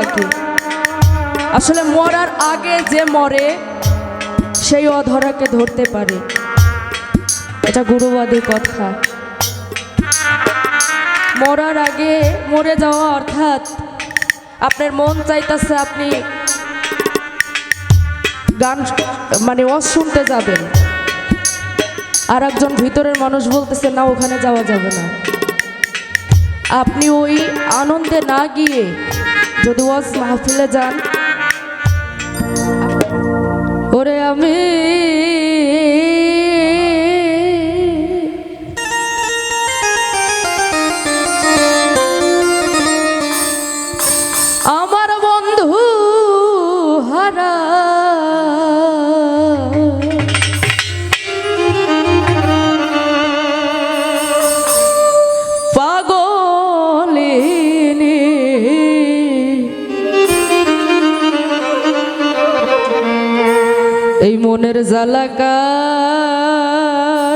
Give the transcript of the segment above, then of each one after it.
লাগে আসলে মরার আগে যে মরে, সেই অধরাকে ধরতে পারে। এটা গুরুবাদী কথা। মরার আগে মরে যাওয়া অর্থাৎ আপনার মন চাইতেছে আপনি গান মানে ওয়াজ শুনতে যাবেন। আর একজন ভিতরের মানুষ বলতেছে, না, ওখানে যাওয়া যাবে না। আপনি ওই আনন্দে না গিয়ে যদি ওয়াজ মাহফিলে যান। ওরে আমি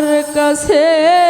মনের কাছে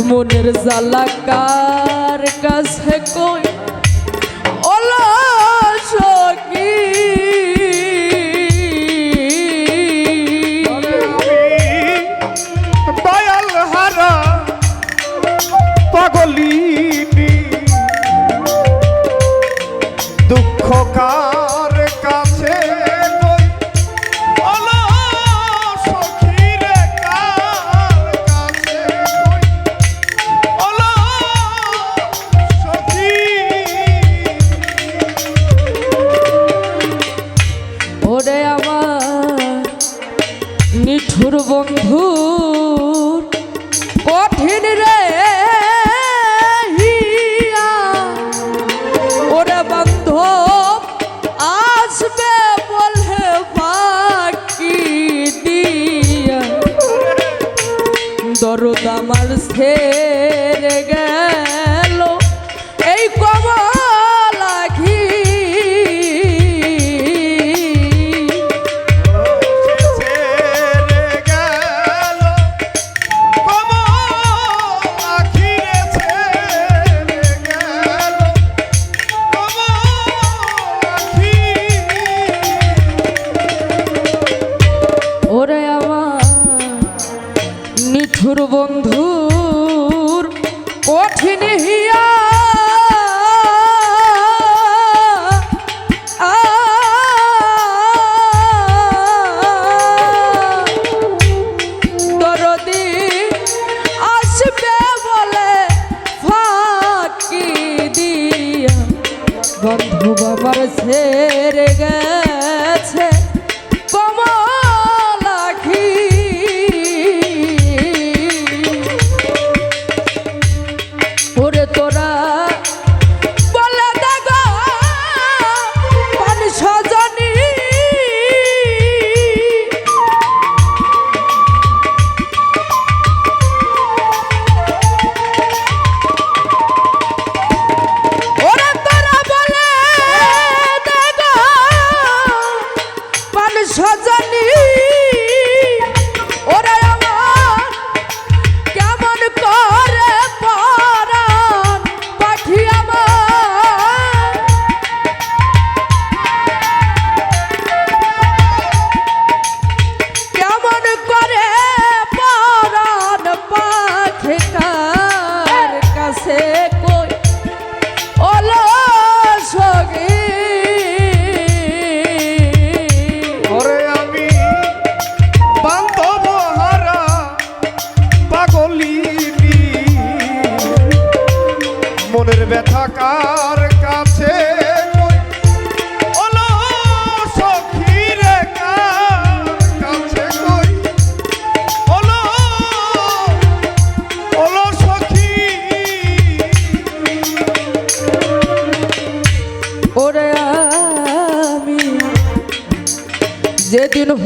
মনের জালাকার কাছে কই? আসবে বলে বাকি দিয়া দরদ ছেড়ে বন্ধু বাবার ছেড়ে গেছে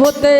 হতে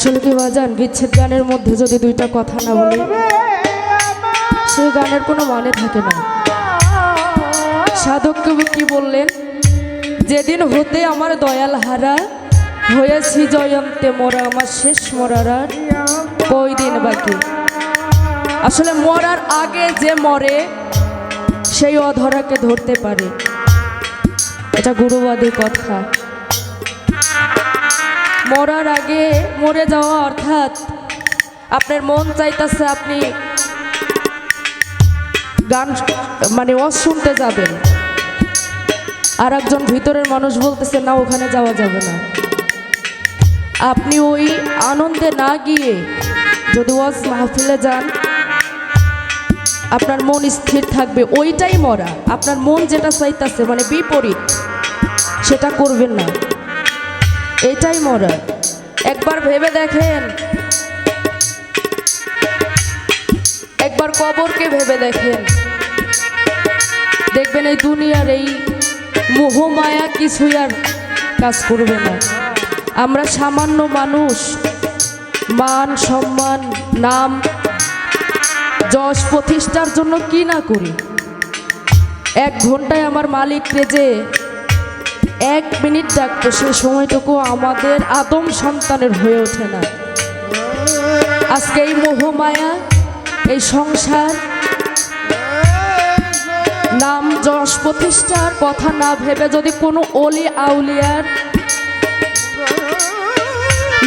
আসলে কি বাজান, বিচ্ছেদ গানের মধ্যে যদি দুইটা কথা না বলি সেই গানের কোনো মানে থাকে না। সাধক কবি কি বললেন? যেদিন হতে আমার দয়াল হারা, হয়েছি জয়ন্তে মোরা আমার শেষ মরার আর কই দিন বাকি? আসলে মরার আগে যে মরে, সেই অধরাকে ধরতে পারে। এটা গুরুবাদী কথা। মরার আগে মরে যাওয়া অর্থাৎ আপনার মন চাইতেছে আপনি গান মানে ও শুনতে যাবেন। আর একজন ভিতরের মানুষ বলতেছে, না, ওখানে যাওয়া যাবে না। আপনি ওই আনন্দে না গিয়ে যদি ওয়াজ মাহফিলে যান, আপনার মন স্থির থাকবে। ওইটাই মরা। আপনার মন যেটা চাইতেছে মানে বিপরীত, সেটা করবেন না। এটাই মরা একবার ভেবে দেখেন। একবার কবরকে ভেবে দেখেন। দেখবেন এই দুনিয়ার এই মোহমায়া কিছুই আর কাজ করবে না। আমরা সামান্য মানুষ। মান, সম্মান, নাম, যশ প্রতিষ্ঠার জন্য কি না করি? এক ঘন্টায় আমার মালিক যে এক মিনিট ডাকতো সেই সময়টুকু আমাদের আদম সন্তানের হয়ে ওঠে না। আজকে এই মোহমায়া, এই সংসার, নাম যশ প্রতিষ্ঠার কথা না ভেবে যদি কোনো অলি আউলিয়ার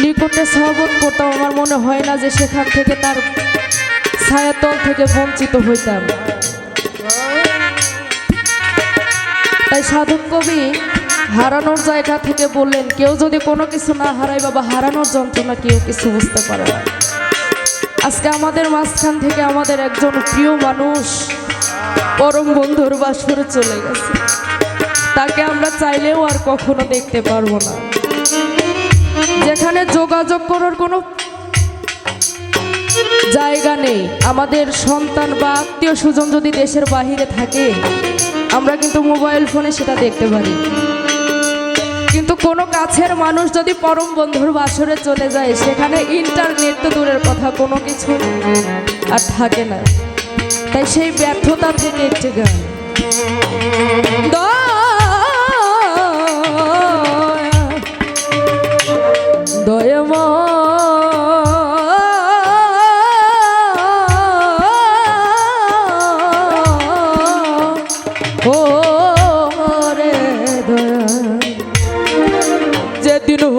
নিকটে সহবত করতাম, আমার মনে হয় না যে সেখান থেকে তার ছায়াতল থেকে বঞ্চিত হইতাম। তাই সাধক কবি হারানোর জায়গা থেকে বললেন, কেউ যদি কোনো কিছু না হারায়, বাবা, হারানোর যন্ত্রণা কেউ কিছু বুঝতে পারে না। আজকে আমাদের মাঝখান থেকে আমাদের একজন প্রিয় মানুষ, পরম বন্ধুর বাসরে চলে গেছে। তাকে আমরা চাইলেও আর কখনো দেখতে পারব না। যেখানে যোগাযোগ করার কোনো জায়গা নেই। আমাদের সন্তান বা আত্মীয় স্বজন যদি দেশের বাহিরে থাকে, আমরা কিন্তু মোবাইল ফোনে সেটা দেখতে পারি। কিন্তু কোনো কাছের মানুষ যদি পরম বন্ধুর বাসরে চলে যায়, সেখানে ইন্টারনেট তো দূরের কথা, কোনো কিছু আর থাকে না। তাই সেই ব্যর্থতা থেকে একটি গান। দয়ামা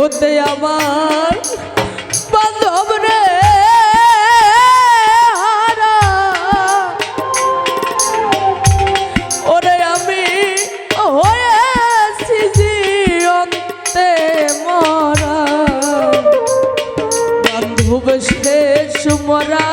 হতে আমার বান্ধব রে ওরে আমি হয়েছি জিয়ন্তে মরা। বান্ধব শেষ মরার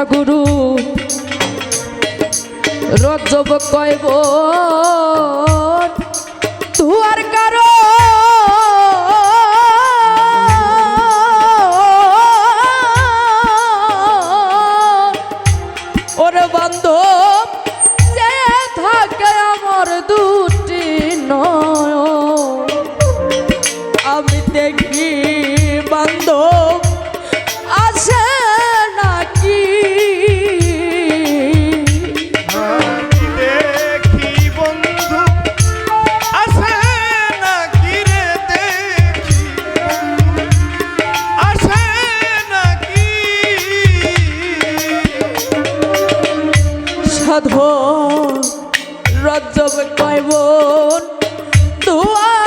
কথা গুরু রজ্জব কয়ব কদম কয় বোন দুয়া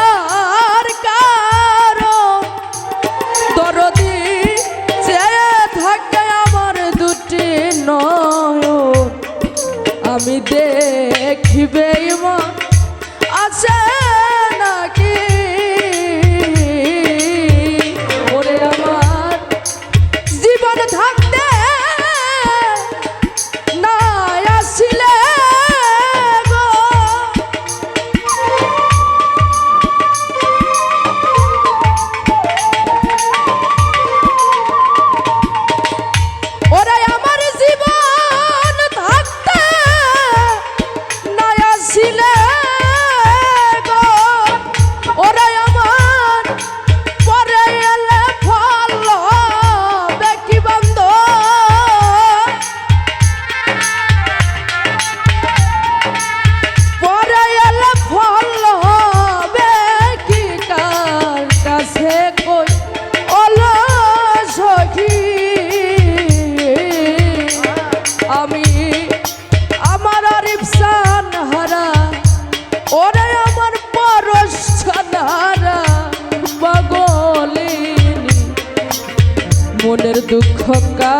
দুঃখ কা